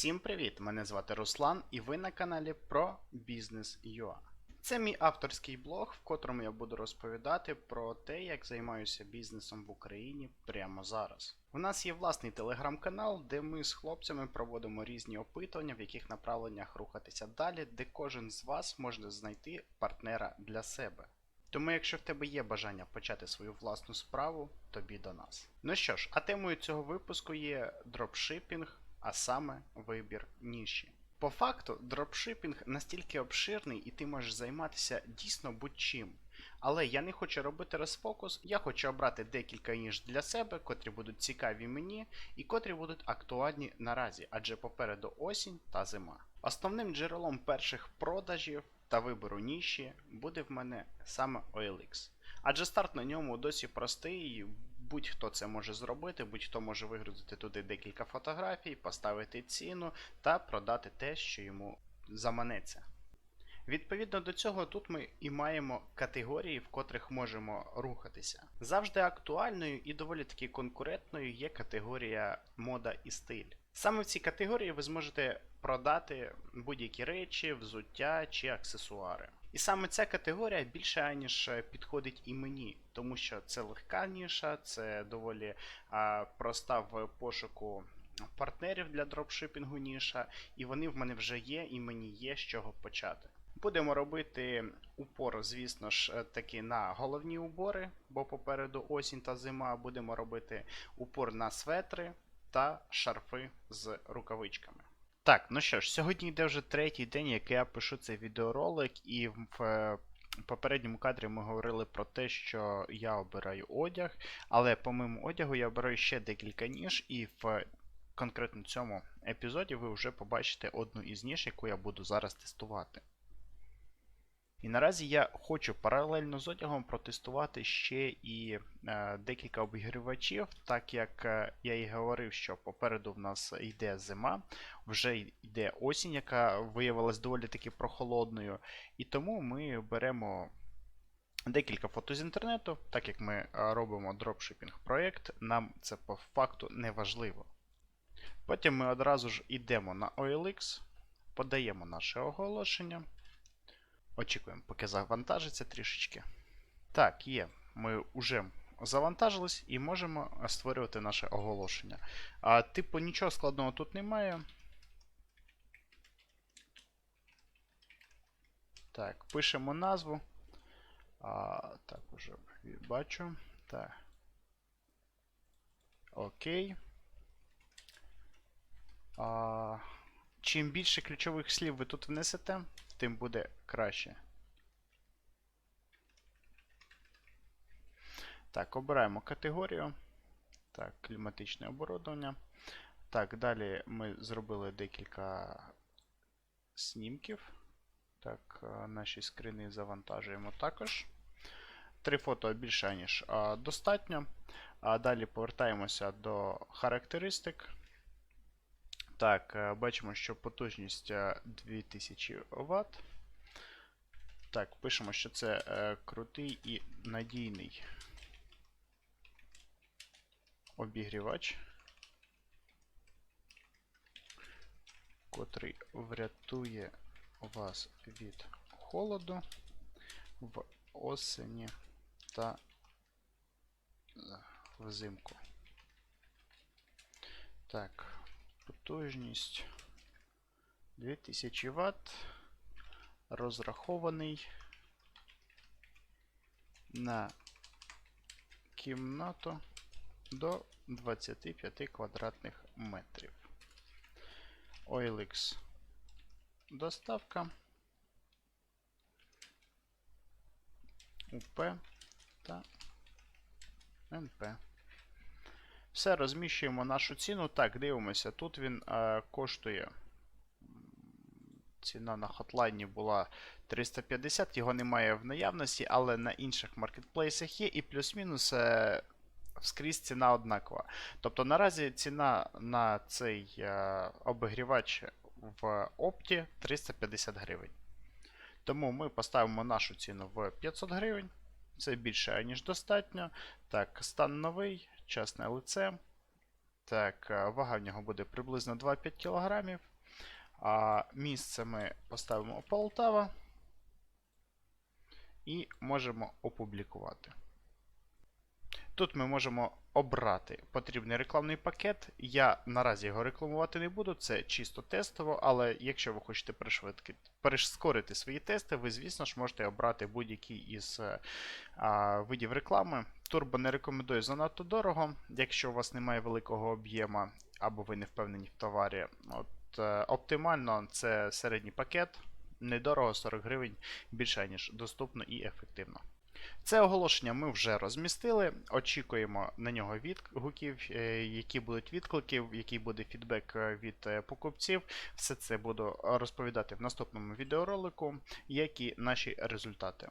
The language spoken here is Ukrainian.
Всім привіт! Мене звати Руслан і ви на каналі про бізнес.ua. Це мій авторський блог, в котрому я буду розповідати про те, як займаюся бізнесом в Україні прямо зараз. У нас є власний телеграм-канал, де ми з хлопцями проводимо різні опитування, в яких направленнях рухатися далі, де кожен з вас може знайти партнера для себе. Тому, якщо в тебе є бажання почати свою власну справу, тобі до нас. Ну що ж, а темою цього випуску є дропшипінг, а саме вибір ніші. По факту, дропшипінг настільки обширний, і ти можеш займатися дійсно будь-чим. Але я не хочу робити розфокус, я хочу обрати декілька ніж для себе, котрі будуть цікаві мені і котрі будуть актуальні наразі, адже попереду осінь та зима. Основним джерелом перших продажів та вибору ніші буде в мене саме OLX. Адже старт на ньому досі простий, будь-хто це може зробити, будь-хто може вигрузити туди декілька фотографій, поставити ціну та продати те, що йому заманеться. Відповідно до цього, тут ми і маємо категорії, в котрих можемо рухатися. Завжди актуальною і доволі таки конкурентною є категорія мода і стиль. Саме в цій категорії ви зможете продати будь-які речі, взуття чи аксесуари. І саме ця категорія більше аніж підходить і мені, тому що це легка ніша, це доволі а, проста в пошуку партнерів для дропшипінгу ніша, і вони в мене вже є, і мені є з чого почати. Будемо робити упор, звісно ж, таки на головні убори, бо попереду осінь та зима. Будемо робити упор на светри та шарфи з рукавичками. Так, ну що ж, сьогодні йде вже третій день, як я пишу цей відеоролик, і в е, попередньому кадрі ми говорили про те, що я обираю одяг, але помимо одягу я обираю ще декілька ніж, і в конкретно цьому епізоді ви вже побачите одну із ніж, яку я буду зараз тестувати. І наразі я хочу паралельно з одягом протестувати ще і е, декілька обігрівачів, так як е, я і говорив, що попереду в нас йде зима, вже йде осінь, яка виявилась доволі таки прохолодною. І тому ми беремо декілька фото з інтернету, так як ми е, робимо дропшипінг проєкт, нам це по факту не важливо. Потім ми одразу ж йдемо на OLX, подаємо наше оголошення. Очікуємо, поки завантажиться трішечки. Так, є. Ми вже завантажились і можемо створювати наше оголошення. А, Типу, нічого складного тут немає. Так, пишемо назву. А, Так, уже бачу. Так. Окей. А, Чим більше ключових слів ви тут внесете, тим буде краще. Так, обираємо категорію. Так, кліматичне оборудовання. Так, далі ми зробили декілька снімків. Так, наші скрини завантажуємо також. Три фото більше, ніж достатньо. А далі повертаємося до характеристик. Так, бачимо, що потужність 2000 Вт. Так, пишемо, що це е, крутий і надійний обігрівач, котрий врятує вас від холоду в осені та взимку. Так потужність 2000 Вт. Розрахований на кімнату до 25 квадратних метрів. OLX доставка. УП та НП. Все, розміщуємо нашу ціну. Так, дивимося. Тут він е, коштує. Ціна на хотлайні була 350, його немає в наявності, але на інших маркетплейсах є, і плюс-мінус е, скрізь ціна однакова. Тобто наразі ціна на цей е, обігрівач в опті 350 гривень. Тому ми поставимо нашу ціну в 500 гривень. Це більше, ніж достатньо. Так, стан новий, часне лице. Так, е, вага в нього буде приблизно 2,5 кг. А місце ми поставимо Полтава і можемо опублікувати. Тут ми можемо обрати потрібний рекламний пакет. Я наразі його рекламувати не буду, це чисто тестово, але якщо ви хочете прискорити свої тести, ви, звісно ж, можете обрати будь-який із е, а, видів реклами. Турбо не рекомендую занадто дорого, якщо у вас немає великого об'єму або ви не впевнені в товарі. От, е, оптимально це середній пакет, недорого 40 гривень, більше ніж доступно і ефективно. Це оголошення ми вже розмістили. Очікуємо на нього відгуків, е, які будуть відклики, який буде фідбек е, від е, покупців. Все це буду розповідати в наступному відеоролику, які наші результати.